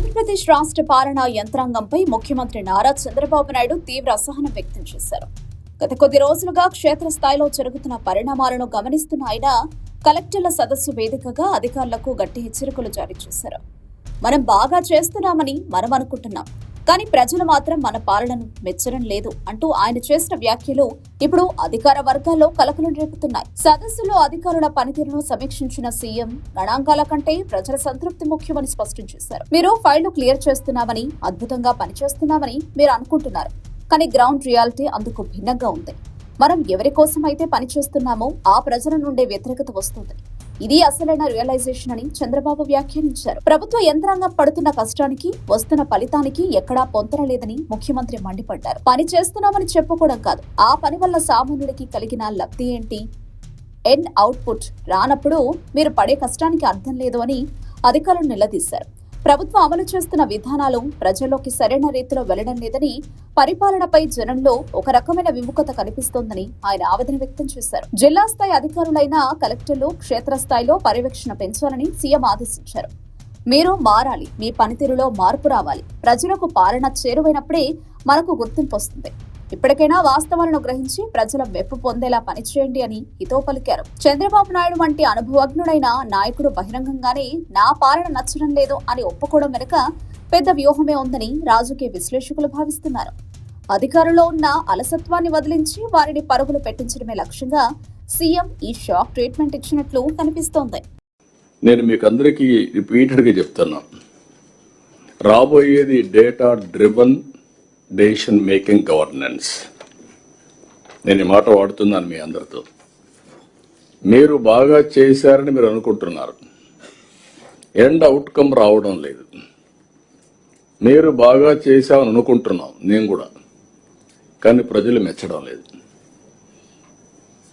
ఆంధ్రప్రదేశ్ రాష్ట్ర పాలనా యంత్రాంగంపై ముఖ్యమంత్రి నారా చంద్రబాబు నాయుడు తీవ్ర అసహనం వ్యక్తం చేశారు. గత కొద్ది రోజులుగా క్షేత్రస్థాయిలో జరుగుతున్న పరిణామాలను గమనిస్తున్న ఆయన కలెక్టర్ల సదస్సు వేదికగా అధికారులకు గట్టి హెచ్చరికలు జారీ చేశారు. మనం బాగా చేస్తున్నామని మనం అనుకుంటున్నాం కానీ ప్రజలు మాత్రం మన పాలనను మెచ్చడం లేదు అంటూ ఆయన చేసిన వ్యాఖ్యలు ఇప్పుడు అధికార వర్గాల్లో కలకలం రేపుతున్నాయి. సదస్సులో అధికారుల పనితీరును సమీక్షించిన సీఎం గణాంకాల కంటే ప్రజల సంతృప్తి ముఖ్యమని స్పష్టం చేశారు. మీరు ఫైళ్ళు క్లియర్ చేస్తున్నామని అద్భుతంగా పనిచేస్తున్నామని మీరు అనుకుంటున్నారు. కానీ గ్రౌండ్ రియాలిటీ అందుకు భిన్నంగా ఉంది. మనం ఎవరి కోసం అయితే పనిచేస్తున్నామో ఆ ప్రజల నుండే వ్యతిరేకత వస్తుంది. ఇది అసలైన రియలైజేషన్ అని చంద్రబాబు వ్యాఖ్యానించారు. ప్రభుత్వ యంత్రాంగం పడుతున్న కష్టానికి వస్తున్న ఫలితానికి ఎక్కడా పొంతన లేదని ముఖ్యమంత్రి మండిపడ్డారు. పని చేస్తున్నామని చెప్పుకోవడం కాదు. ఆ పని వల్ల సామాన్యుడికి కలిగిన లబ్ధి ఏంటి? ఎండ్ అవుట్పుట్ రానప్పుడు మీరు పడే కష్టానికి అర్థం లేదు అని అధికారులు నిలదీశారు. ప్రభుత్వం అమలు చేస్తున్న విధానాలు ప్రజల్లోకి సరైన రీతిలో వెళ్ళడం లేదని పరిపాలనపై జనంలో ఒక రకమైన విముఖత కనిపిస్తోందని ఆయన ఆవేదన వ్యక్తం చేశారు. జిల్లా స్థాయి అధికారులైన కలెక్టర్లు క్షేత్రస్థాయిలో పర్యవేక్షణ పెంచాలని సీఎం ఆదేశించారు. మీరు మారాలి. మీ పనితీరులో మార్పు రావాలి. ప్రజలకు పాలన చేరువైనప్పుడే మనకు గుర్తింపు వస్తుంది. ఇప్పటికైనా వాస్తవాలను గ్రహించి ప్రజల మెప్పు పొందేలా పనిచేయండి అని హితో పలికారు. చంద్రబాబు నాయుడు వంటి అనుభవజ్ఞుడైన నాయకుడు బహిరంగంగానే నా పాలన నచ్చడం లేదు అని ఒప్పుకోవడం వెనుక పెద్ద వ్యూహమే ఉందని రాజకీయ విశ్లేషకులు భావిస్తున్నారు. అధికారంలో ఉన్న అలసత్వాన్ని వదిలించి వారిని పరుగులు పెట్టించడమే లక్ష్యంగా సీఎం ఈ షాక్ ట్రీట్మెంట్ ఇచ్చినట్లు కనిపిస్తోంది. నేను మీకు అందరికీ రిపీటెడ్గా చెప్తున్నా. రాబోయేది data driven decision making governance. నేను ఈ మాట వాడుతున్నాను మీ అందరితో. మీరు బాగా చేశారని మీరు అనుకుంటున్నారు. ఎండ్ అవుట్కమ్ రావడం లేదు. మీరు బాగా చేశామని అనుకుంటున్నాం నేను కూడా. కానీ ప్రజలు మెచ్చడం లేదు.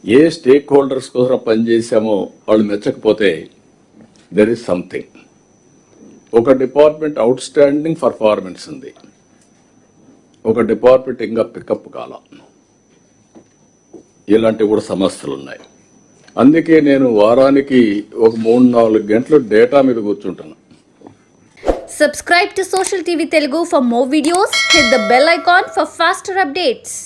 ఏ స్టేక్ హోల్డర్స్ కోసం పనిచేశామో వాళ్ళు మెచ్చకపోతే దెర్ ఇస్ సంథింగ్ ఒక డిపార్ట్మెంట్ అవుట్ స్టాండింగ్ పర్ఫార్మెన్స్ ఉంది. ఒక డిపార్ట్మెంట్ ఇంకా పికప్ కాల. ఇలాంటి కూడా సమస్యలు ఉన్నాయి. అందుకే నేను వారానికి ఒక మూడు నాలుగు గంటలు డేటా మీద కూర్చుంటాను. Subscribe to social TV Telugu for more videos hit the bell icon for faster updates